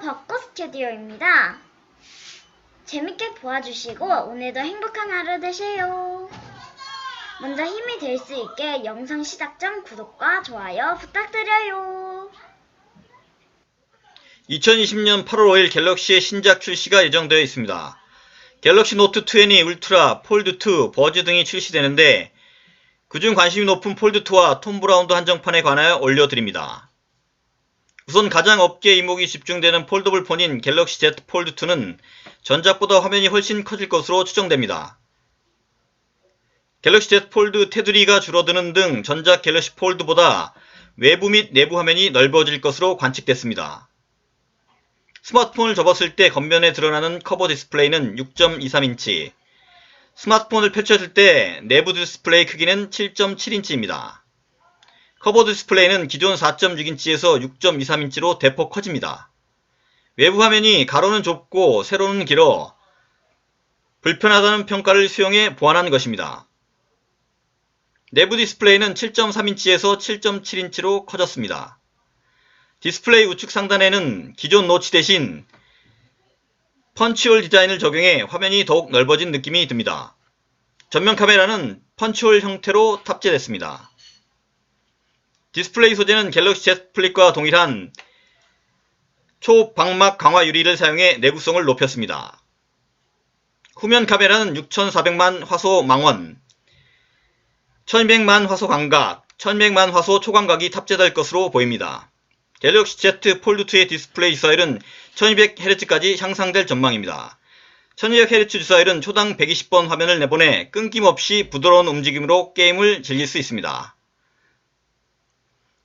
벚꽃 스튜디오입니다. 재밌게 보아주시고 오늘도 행복한 하루 되세요. 먼저 힘이 될 수 있게 영상 시작 전 구독과 좋아요 부탁드려요. 2020년 8월 5일 갤럭시의 신작 출시가 예정되어 있습니다. 갤럭시 노트 20 울트라, 폴드 2, 버즈 등이 출시되는데 그중 관심이 높은 폴드 2와 톰 브라운드 한정판에 관하여 올려드립니다. 우선 가장 업계 이목이 집중되는 폴더블 폰인 갤럭시 Z 폴드 2는 전작보다 화면이 훨씬 커질 것으로 추정됩니다. 갤럭시 Z 폴드 테두리가 줄어드는 등 전작 갤럭시 폴드보다 외부 및 내부 화면이 넓어질 것으로 관측됐습니다. 스마트폰을 접었을 때 겉면에 드러나는 커버 디스플레이는 6.23인치, 스마트폰을 펼쳤을 때 내부 디스플레이 크기는 7.7인치입니다. 커버 디스플레이는 기존 4.6인치에서 6.23인치로 대폭 커집니다. 외부 화면이 가로는 좁고 세로는 길어 불편하다는 평가를 수용해 보완한 것입니다. 내부 디스플레이는 7.3인치에서 7.7인치로 커졌습니다. 디스플레이 우측 상단에는 기존 노치 대신 펀치홀 디자인을 적용해 화면이 더욱 넓어진 느낌이 듭니다. 전면 카메라는 펀치홀 형태로 탑재됐습니다. 디스플레이 소재는 갤럭시 Z 플립과 동일한 초방막 강화 유리를 사용해 내구성을 높였습니다. 후면 카메라는 6400만 화소 망원, 1200만 화소 광각, 1200만 화소 초광각이 탑재될 것으로 보입니다. 갤럭시 Z 폴드2의 디스플레이 주사율은 1200Hz까지 향상될 전망입니다. 1200Hz 주사율은 초당 120번 화면을 내보내 끊김없이 부드러운 움직임으로 게임을 즐길 수 있습니다.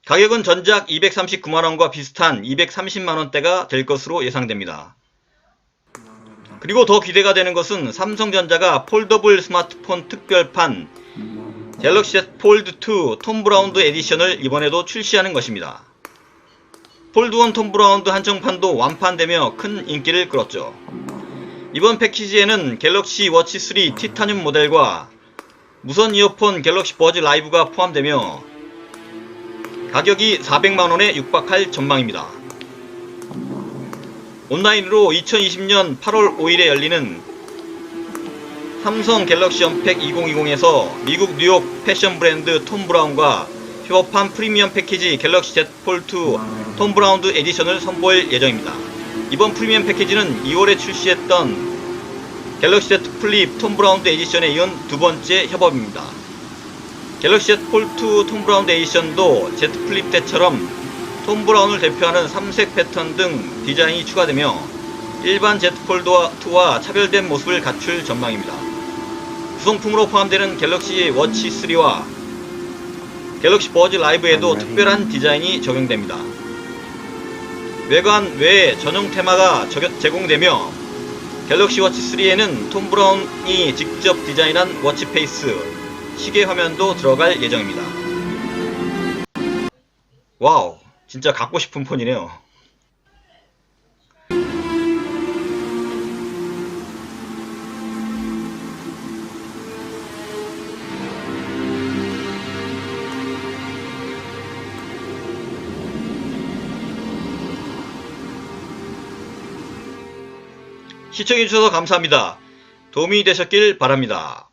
가격은 전작 239만원과 비슷한 230만원대가 될 것으로 예상됩니다. 그리고 더 기대가 되는 것은 삼성전자가 폴더블 스마트폰 특별판 갤럭시 Z 폴드 2 톰 브라운드 에디션을 이번에도 출시하는 것입니다. 폴드1 톰 브라운드 한정판도 완판되며 큰 인기를 끌었죠. 이번 패키지에는 갤럭시 워치 3 티타늄 모델과 무선 이어폰 갤럭시 버즈 라이브가 포함되며 가격이 400만원에 육박할 전망입니다. 온라인으로 2020년 8월 5일에 열리는 삼성 갤럭시 언팩 2020에서 미국 뉴욕 패션 브랜드 톰 브라운과 협업한 프리미엄 패키지 갤럭시 Z 폴2 톰 브라운드 에디션을 선보일 예정입니다. 이번 프리미엄 패키지는 2월에 출시했던 갤럭시 Z 플립 톰 브라운드 에디션에 이은 두 번째 협업입니다. 갤럭시 Z 폴2 톰 브라운드 에디션도 Z 플립 때처럼 톰 브라운을 대표하는 3색 패턴 등 디자인이 추가되며 일반 Z 폴드2와 차별된 모습을 갖출 전망입니다. 구성품으로 포함되는 갤럭시 워치 3와 갤럭시 버즈 라이브에도 특별한 디자인이 적용됩니다. 외관 외에 전용 테마가 제공되며 갤럭시 워치 3에는 톰 브라운이 직접 디자인한 워치 페이스, 시계 화면도 들어갈 예정입니다. 와우, 진짜 갖고 싶은 폰이네요. 시청해주셔서 감사합니다. 도움이 되셨길 바랍니다.